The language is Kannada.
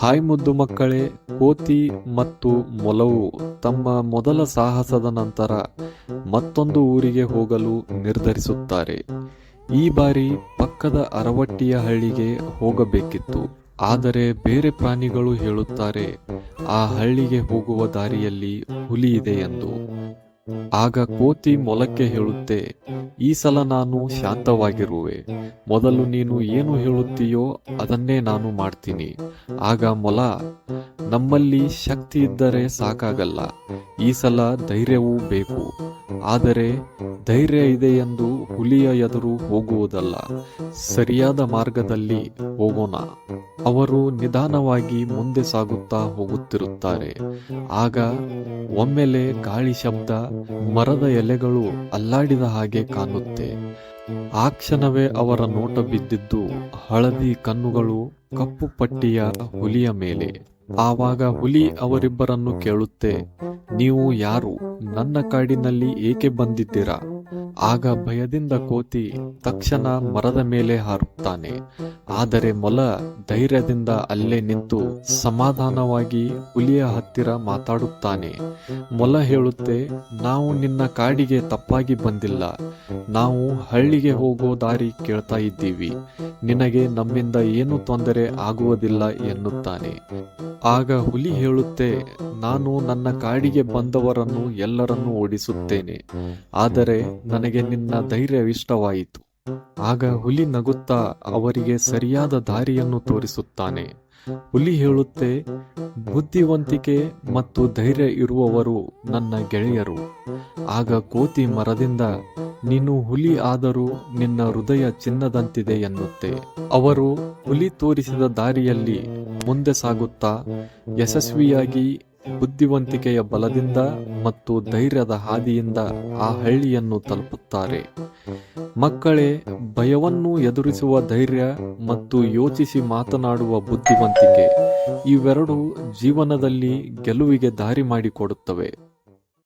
ಹಾಯ್ ಮುದ್ದು ಮಕ್ಕಳೇ ಕೋತಿ ಮತ್ತು ಮೊಲವು ತಮ್ಮ ಮೊದಲ ಸಾಹಸದ ನಂತರ ಮತ್ತೊಂದು ಊರಿಗೆ ಹೋಗಲು ನಿರ್ಧರಿಸುತ್ತಾರೆ. ಈ ಬಾರಿ ಪಕ್ಕದ ಅರವಟ್ಟಿಯ ಹಳ್ಳಿಗೆ ಹೋಗಬೇಕಿತ್ತು. ಆದರೆ ಬೇರೆ ಪ್ರಾಣಿಗಳು ಹೇಳುತ್ತಾರೆ, ಆ ಹಳ್ಳಿಗೆ ಹೋಗುವ ದಾರಿಯಲ್ಲಿ ಹುಲಿ ಇದೆ ಎಂದು. ಆಗ ಕೋತಿ ಮೊಲಕ್ಕೆ ಹೇಳುತ್ತೆ, ಈ ಸಲ ನಾನು ಶಾಂತವಾಗಿರುವೆ. ಮೊದಲು ನೀನು ಏನು ಹೇಳುತ್ತೀಯೋ ಅದನ್ನೇ ನಾನು ಮಾಡ್ತೀನಿ. ಆಗ ಮೊಲ ನಮ್ಮಲ್ಲಿ ಶಕ್ತಿ ಇದ್ದರೆ ಸಾಕಾಗಲ್ಲ. ಈ ಸಲ ಧೈರ್ಯವೂ ಬೇಕು. ಆದರೆ ಧೈರ್ಯ ಇದೆ ಎಂದು ಹುಲಿಯ ಎದುರು ಹೋಗುವುದಲ್ಲ. ಸರಿಯಾದ ಮಾರ್ಗದಲ್ಲಿ ಹೋಗೋಣ. ಅವರು ನಿಧಾನವಾಗಿ ಮುಂದೆ ಸಾಗುತ್ತಾ ಹೋಗುತ್ತಿರುತ್ತಾರೆ. ಆಗ ಒಮ್ಮೆಲೆ ಗಾಳಿ ಶಬ್ದ ಮರದ ಎಲೆಗಳು ಅಲ್ಲಾಡಿದ ಹಾಗೆ ಕಾಣುತ್ತೆ. ಆ ಕ್ಷಣವೇ ಅವರ ನೋಟ ಬಿದ್ದಿದ್ದು ಹಳದಿ ಕಣ್ಣುಗಳು ಕಪ್ಪು ಪಟ್ಟಿಯ ಹುಲಿಯ ಮೇಲೆ. ಆವಾಗ ಹುಲಿ ಅವರಿಬ್ಬರನ್ನು ಕೇಳುತ್ತೆ, ನೀವು ಯಾರು? ನನ್ನ ಕಾಡಿನಲ್ಲಿ ಏಕೆ ಬಂದಿದ್ದೀರಾ? ಆಗ ಭಯದಿಂದ ಕೋತಿ ತಕ್ಷಣ ಮರದ ಮೇಲೆ ಹಾರುತ್ತಾನೆ. ಆದರೆ ಮೊಲ ಧೈರ್ಯದಿಂದ ಅಲ್ಲೇ ನಿಂತು ಸಮಾಧಾನವಾಗಿ ಹುಲಿಯ ಹತ್ತಿರ ಮಾತಾಡುತ್ತಾನೆ. ಮೊಲ ಹೇಳುತ್ತೆ, ನಾವು ನಿನ್ನ ಕಾಡಿಗೆ ತಪ್ಪಾಗಿ ಬಂದಿಲ್ಲ. ನಾವು ಹಳ್ಳಿಗೆ ಹೋಗೋ ದಾರಿ ಕೇಳ್ತಾ ಇದ್ದೀವಿ. ನಿನಗೆ ನಮ್ಮಿಂದ ಏನು ತೊಂದರೆ ಆಗುವುದಿಲ್ಲ ಎನ್ನುತ್ತಾನೆ. ಆಗ ಹುಲಿ ಹೇಳುತ್ತೆ, ನಾನು ನನ್ನ ಕಾಡಿಗೆ ಬಂದವರನ್ನು ಎಲ್ಲರನ್ನೂ ಓಡಿಸುತ್ತೇನೆ, ಆದರೆ ನನಗೆ ನಿನ್ನ ಧೈರ್ಯವಿಷ್ಟವಾಯಿತು ಆಗ ಹುಲಿ ನಗುತ್ತಾ ಅವರಿಗೆ ಸರಿಯಾದ ದಾರಿಯನ್ನು ತೋರಿಸುತ್ತಾನೆ. ಹುಲಿ ಹೇಳುತ್ತೆ, ಬುದ್ಧಿವಂತಿಕೆ ಮತ್ತು ಧೈರ್ಯ ಇರುವವರು ನನ್ನ ಗೆಳೆಯರು. ಆಗ ಕೋತಿ ಮರದಿಂದ, ನೀನು ಹುಲಿ ಆದರೂ ನಿನ್ನ ಹೃದಯ ಚಿನ್ನದಂತಿದೆ ಎನ್ನುತ್ತೆ. ಅವರು ಹುಲಿ ತೋರಿಸಿದ ದಾರಿಯಲ್ಲಿ ಮುಂದೆ ಸಾಗುತ್ತಾ ಯಶಸ್ವಿಯಾಗಿ ಬುದ್ಧಿವಂತಿಕೆಯ ಬಲದಿಂದ ಮತ್ತು ಧೈರ್ಯದ ಹಾದಿಯಿಂದ ಆ ಹಳ್ಳಿಯನ್ನು ತಲುಪುತ್ತಾರೆ. ಮಕ್ಕಳೇ, ಭಯವನ್ನು ಎದುರಿಸುವ ಧೈರ್ಯ ಮತ್ತು ಯೋಚಿಸಿ ಮಾತನಾಡುವ ಬುದ್ಧಿವಂತಿಕೆ ಇವೆರಡೂ ಜೀವನದಲ್ಲಿ ಗೆಲುವಿಗೆ ದಾರಿ ಮಾಡಿಕೊಡುತ್ತವೆ.